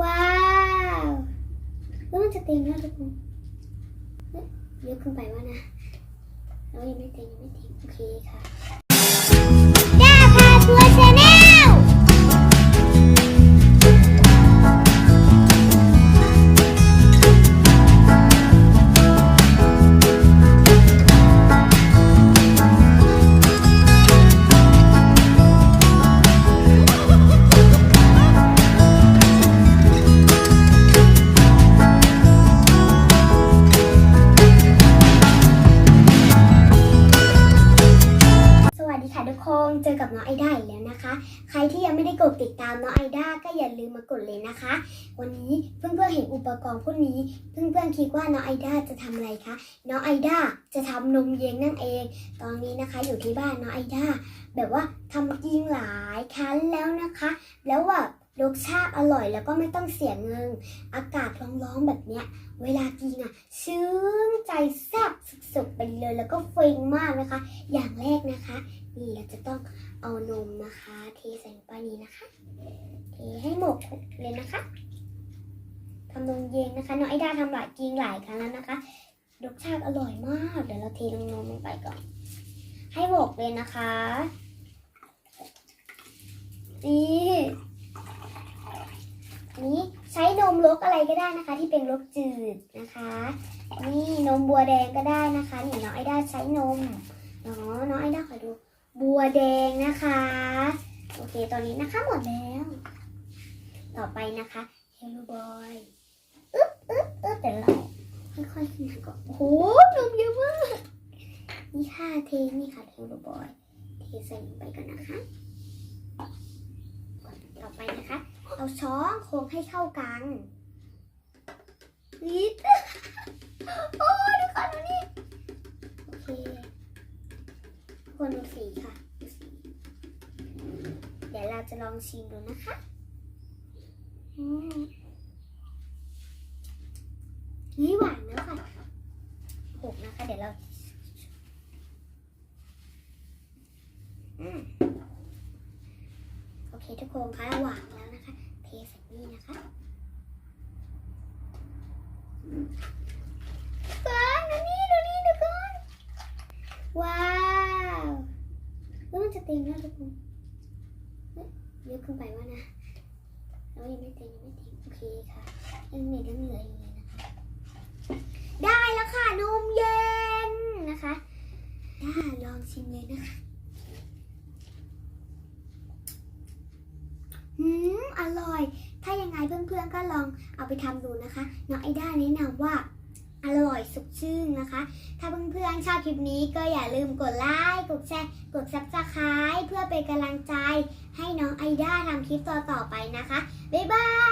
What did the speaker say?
ว้าวแล้วมันจะเต็มแล้วทุกคนเฮ้ยอะเกินไปวะนะเรายังไม่เต็มยังไม่เต็มโอเคค่ะ เจอกับน้องไอด้าอีกแล้วนะคะ ใครที่ยังไม่ได้กดติดตามน้องไอด้าก็อย่าลืมมากดเลยนะคะ วันนี้เพื่อนๆเห็นอุปกรณ์พวกนี้ เพื่อนๆคิดว่าน้องไอด้าจะทำอะไรคะ น้องไอด้าจะทำนมเย็นนั่นเอง ตอนนี้นะคะอยู่ที่บ้านน้องไอด้าแบบว่าทำกินหลายครั้งแล้วนะคะ แล้วว่า รสชาติอร่อยแล้วก็ไม่ต้องเสียเงิน อากาศร้อนๆแบบเนี้ย เวลากินอะ ชื่นใจแซ่บสุดๆไปเลย แล้วก็ฟิงมากนะคะ อย่างแรกนะคะ นี่เราจะต้องเอานมนะคะ เทใส่ไปนี้นะคะ เทให้หมดเลยนะคะทำนมเย็นนะคะน้องไอดาทำหลายกินหลายครั้งแล้วนะคะรสชาติอร่อยมาก เดี๋ยวเราเทลงนมลงไปก่อน ให้หมดเลยนะคะนี่อันนี้ใช้นมรส อะไรก็ได้นะคะ ที่เป็นรสจืดนะคะ นี่นมบัวแดงก็ได้นะคะนี่น้องไอด้าใช้นมเนาะน้องไอด้าขอดูบัวแดงนะคะ โอเคตอนนี้นะคะหมดแล้ว ต่อไปนะคะเฮลโลบอยอึ๊บอึ๊บอึ๊บเดี๋ยวเราค่อยๆขึ้นมาก่อนโอ้โหนมเยอะมากนี่ค่ะเทนี่ค่ะเฮลโลบอยเทใส่ลงไปก่อนนะคะต่อไปนะคะ เอาช้อนโค้งให้เข้ากัน นิดโอ้ยดูค่ะดูนี่โอเคทุกคนดูสีค่ะดูสีเดี๋ยวเราจะลองชิมดูนะคะอืมนี่หวานแล้วค่ะหกนะคะ เดี๋ยวเราอืมโอเคทุกคนคะหวานแล้วนะคะเทใส่นี่นะคะ ว้าดูนี่ดูนี่ทุกคนว้าวแล้วมันจะเต็มแล้วทุกคนเยอะเกินไปวะนะแล้วยังไม่เต็มยังไม่เต็มโอเคค่ะยังมียังเหลืออยู่เลยนะคะได้แล้วค่ะนมเย็นนะคะได้ลองชิมเลยนะคะอืมอร่อย ยังไงเพื่อนๆก็ลองเอาไปทำดูนะคะน้องไอด้าแนะนำว่าอร่อยสุดชื่นนะคะ ถ้าเพื่อนๆชอบคลิปนี้ก็อย่าลืมกดไลค์กดแชร์กดซับสไครต์เพื่อเป็นกำลังใจให้น้องไอด้าทำคลิปต่อๆไปนะคะ บ๊ายบาย